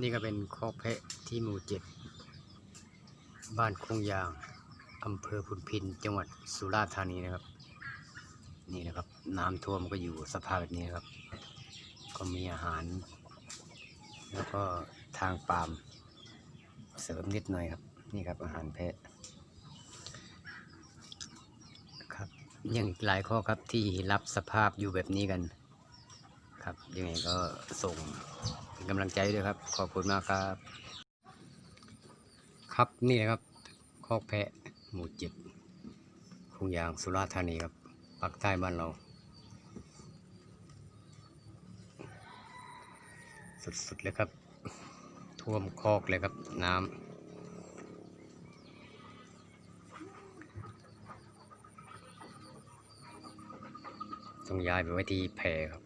นี่ก็เป็นคอกแพะที่หมู่เจ็ดบ้านคงยางอำเภอพุนพิน จังหวัดสุราษฎร์ธานีนะครับ นี่นะครับ น้ำท่วมก็อยู่สภาพแบบนี้นะครับ ก็มีอาหาร แล้วก็ทางปาล์มเสริมนิดหน่อยครับ นี่ครับอาหารแพะครับยังหลายข้อครับที่รับสภาพอยู่แบบนี้กัน ครับยังไงก็ส่ง เป็นกำลังใจด้วยครับ ขอบคุณมากครับ ครับนี่นะครับคอกแพะหมู่เจ็ดคงยางสุราษฎร์ธานีครับภาคใต้บ้านเรา สุดๆเลยครับ ท่วมคอกเลยครับน้ำต้องย้ายไปไว้ที่แพครับ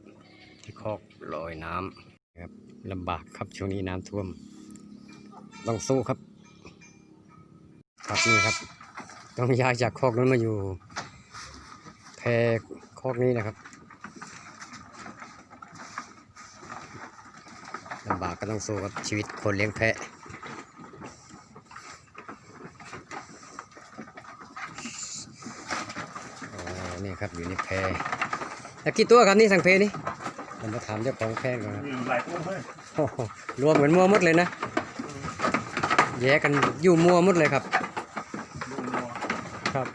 ที่คอกลอยน้ำ ครับลำบากครับช่วงนี้น้ำท่วม ต้องสู้ครับครับนี่ครับ ต้องย้ายจากคอกนั้นมาอยู่แพคอกนี้นะครับลำบากก็ต้องสู้ครับชีวิตคนเลี้ยงแพะอ๋อนี่ครับอยู่ในแพแล้วกี่ตัวครับนี่สังเพนี่ ผมมาถามเจ้าของแพะก่อนครับมีหลายตัวเลยรวมเหมือนมัวมดเลยนะ แยกกันอยู่มัวมดเลยครับครับ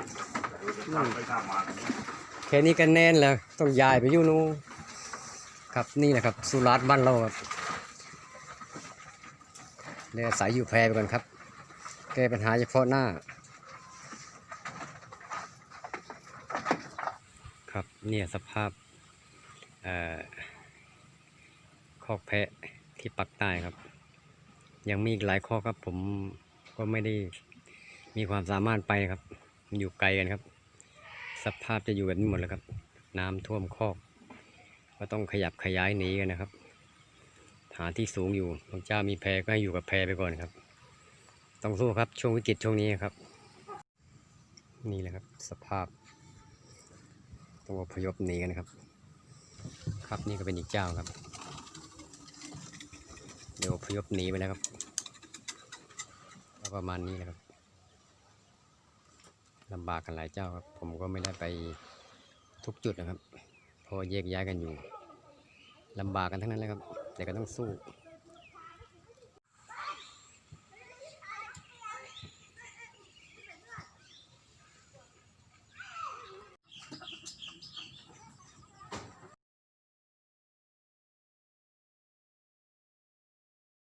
แค่นี้ก็แน่นแล้วต้องย้ายไปอยู่นู้นครับนี่แหละครับสุราษฎร์บ้านเราครับเนี่ยอาศัยอยู่แพรไปก่อนครับ แก้ปัญหาเฉพาะหน้า ครับเนี่ยสภาพเอ่อ คอกแพะที่ปักใต้ครับ ยังมีอีกหลายข้อครับ ผมก็ไม่ได้มีความสามารถไปครับ อยู่ไกลกันครับ สภาพจะอยู่แบบนี้หมดเลยครับ น้ำท่วมคอก ก็ต้องขยับขยายหนีกันนะครับหาที่สูงอยู่บางเจ้ามีแพก็ให้อยู่กับแพไปก่อนครับ ต้องสู้ครับช่วงวิกฤตช่วงนี้ครับ นี่แหละครับ สภาพต้องอพยพหนีกันครับ ครับนี่ก็เป็นอีกเจ้าครับ เดี๋ยวพยพหนีไปแล้วครับก็ประมาณนี้นะครับลำบากกันหลายเจ้าครับ ผมก็ไม่ได้ไปทุกจุดนะครับ พอแยกย้ายกันอยู่ลำบากกันทั้งนั้นเลยครับ แต่ก็ต้องสู้